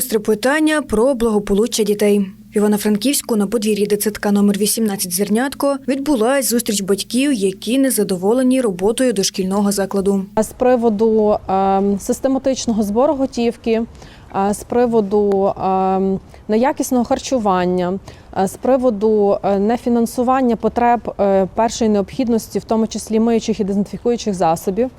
Гостре питання про благополуччя дітей. В Івано-Франківську на подвір'ї дитсадка номер 18 Зернятко відбулась зустріч батьків, які не задоволені роботою дошкільного закладу. З приводу е, систематичного збору готівки, е, з приводу е, неякісного харчування, з приводу нефінансування потреб першої необхідності, в тому числі миючих і дезінфікуючих засобів.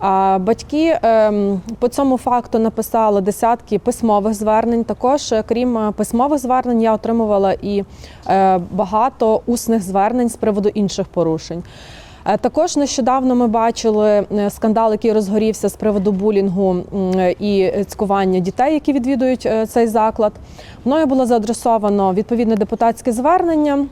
Батьки ем, по цьому факту написали десятки письмових звернень. Також, е, крім е, письмових звернень, я отримувала і е, багато усних звернень з приводу інших порушень. Також нещодавно ми бачили скандал, який розгорівся з приводу булінгу і цькування дітей, які відвідують цей заклад. Мною було заадресовано відповідне депутатське звернення.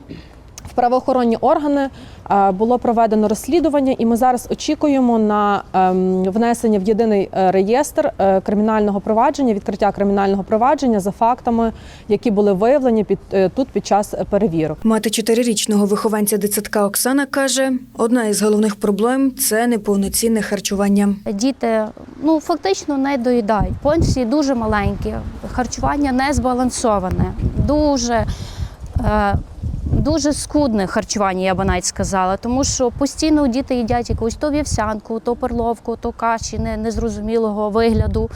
Правоохоронні органи е, було проведено розслідування, і ми зараз очікуємо на ем, внесення в єдиний е, реєстр е, кримінального провадження, відкриття кримінального провадження за фактами, які були виявлені під тут під час перевірок. Мати чотирирічного вихованця дитсадка Оксана каже, одна із головних проблем це неповноцінне харчування. Діти ну фактично не доїдають. Порції дуже маленькі, харчування не збалансоване, дуже. Дуже скудне харчування, я би навіть сказала, тому що постійно діти їдять якусь то вівсянку, то перловку, то каші не- незрозумілого вигляду.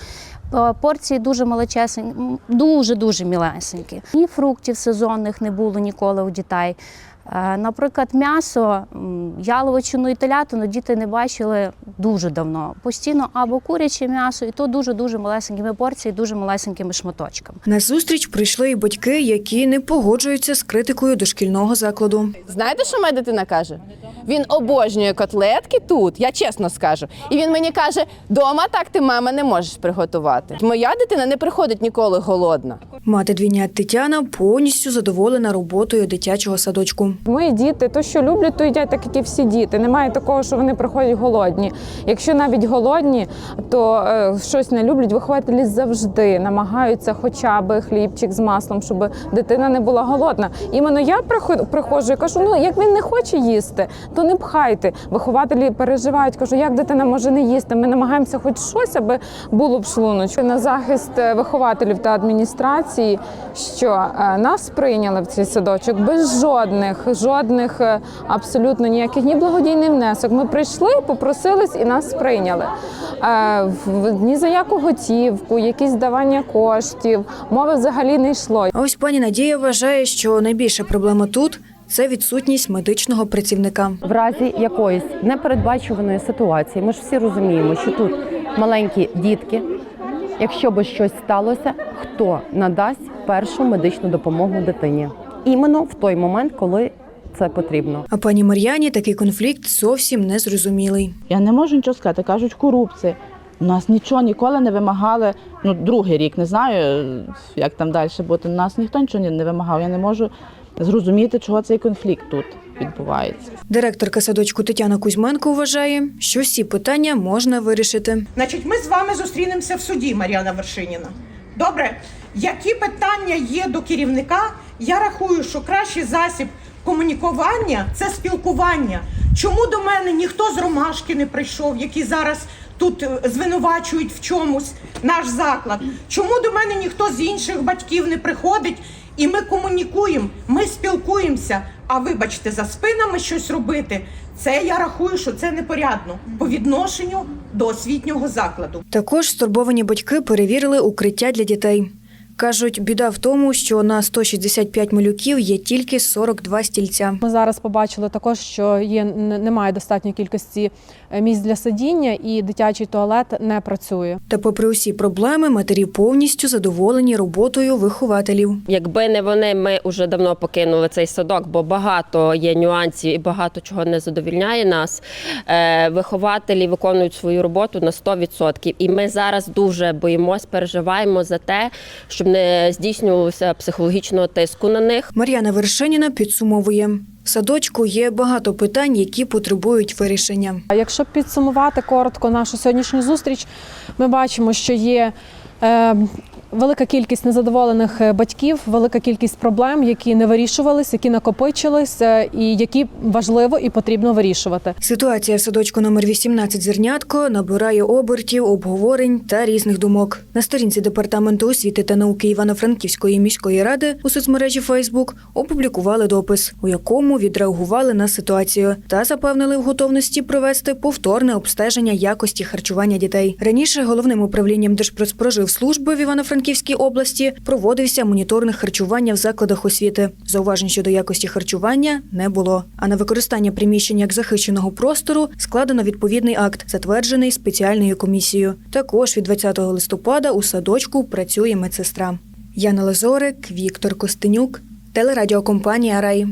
Е, Порції дуже малечесенькі, дуже дуже мілесенькі. Ні фруктів сезонних не було ніколи у дітей. Е, Наприклад, м'ясо, яловичину і телятину діти не бачили дуже давно. Постійно або куряче м'ясо, і то дуже-дуже малесенькими порціями, дуже малесенькими шматочками. На зустріч прийшли і батьки, які не погоджуються з критикою дошкільного закладу. Знаєте, що моя дитина каже? Він обожнює котлетки тут, я чесно скажу. І він мені каже: дома так ти мама не можеш приготувати. Моя дитина не приходить ніколи голодна. Мати двійнят Тетяна повністю задоволена роботою дитячого садочку. Мої діти, то що люблять, то їдять, так як і всі діти. Немає такого, що вони приходять голодні. Якщо навіть голодні, то е, щось не люблять. Вихователі завжди намагаються хоча б хлібчик з маслом, щоб дитина не була голодна. Іменно я приход- приходжу і кажу: ну як він не хоче їсти, то не пхайте. Вихователі переживають, кажу, як дитина може не їсти. Ми намагаємося хоч щось, аби було в шлуночку. На захист е, вихователів та адміністрації, що е, нас прийняли в цей садочок без жодних, жодних е, абсолютно ніяких ні благодійний внесок. Ми прийшли, попросились і нас прийняли. Е, в- Ні за яку готівку, якісь давання коштів, мови взагалі не йшло. А ось пані Надія вважає, що найбільша проблема тут це відсутність медичного працівника. в разі якоїсь непередбачуваної ситуації, ми ж всі розуміємо, що тут маленькі дітки. Якщо би щось сталося, хто надасть першу медичну допомогу дитині? Іменно в той момент, коли це потрібно. А пані Мар'яні такий конфлікт зовсім не зрозумілий. Я не можу нічого сказати. Кажуть, корупція. У нас нічого ніколи не вимагали. Ну, другий рік не знаю, як там далі бути. У нас ніхто нічого не вимагав. Я не можу зрозуміти, чого цей конфлікт тут відбувається. Директорка садочку Тетяна Кузьменко вважає, що всі питання можна вирішити. Значить, ми з вами зустрінемося в суді, Мар'яна Вершиніна. Добре, які питання є до керівника? Я рахую, що кращий засіб комунікування це спілкування. Чому до мене ніхто з Ромашки не прийшов, які зараз тут е, звинувачують в чомусь наш заклад? Чому до мене ніхто з інших батьків не приходить? І ми комунікуємо, ми спілкуємося. А вибачте, за спинами щось робити. Це я рахую, що це непорядно по відношенню до освітнього закладу. Також стурбовані батьки перевірили укриття для дітей. Кажуть, біда в тому, що на 165 малюків є тільки 42 стільця. Ми зараз побачили також, що є немає достатньої кількості е, місць для сидіння, і дитячий туалет не працює. Та, попри усі проблеми, матері повністю задоволені роботою вихователів. Якби не вони, ми вже давно покинули цей садок, бо багато є нюансів і багато чого не задовільняє нас. Е, Вихователі виконують свою роботу на 100%. І ми зараз дуже боїмось, переживаємо за те, щоб не здійснювалося психологічного тиску на них. Мар'яна Вершиніна підсумовує. В садочку є багато питань, які потребують вирішення. А якщо підсумувати коротко нашу сьогоднішню зустріч, ми бачимо, що є е, велика кількість незадоволених е, батьків, велика кількість проблем, які не вирішувались, які накопичились, е, і які важливо і потрібно вирішувати. Ситуація в садочку номер 18 Зернятко набирає обертів, обговорень та різних думок. На сторінці департаменту освіти та науки Івано-Франківської міської ради у соцмережі Фейсбук опублікували допис, у якому відреагували на ситуацію та запевнили в готовності провести повторне обстеження якості харчування дітей. Раніше головним управлінням Держпродспоживслужби в Івано-Франківській області проводився моніторинг харчування в закладах освіти. Зауважень щодо якості харчування не було. А на використання приміщення як захищеного простору складено відповідний акт, затверджений спеціальною комісією. Також від 20 листопада у садочку працює медсестра. Яна Лазорик, Віктор Костенюк, телерадіокомпанія Рай.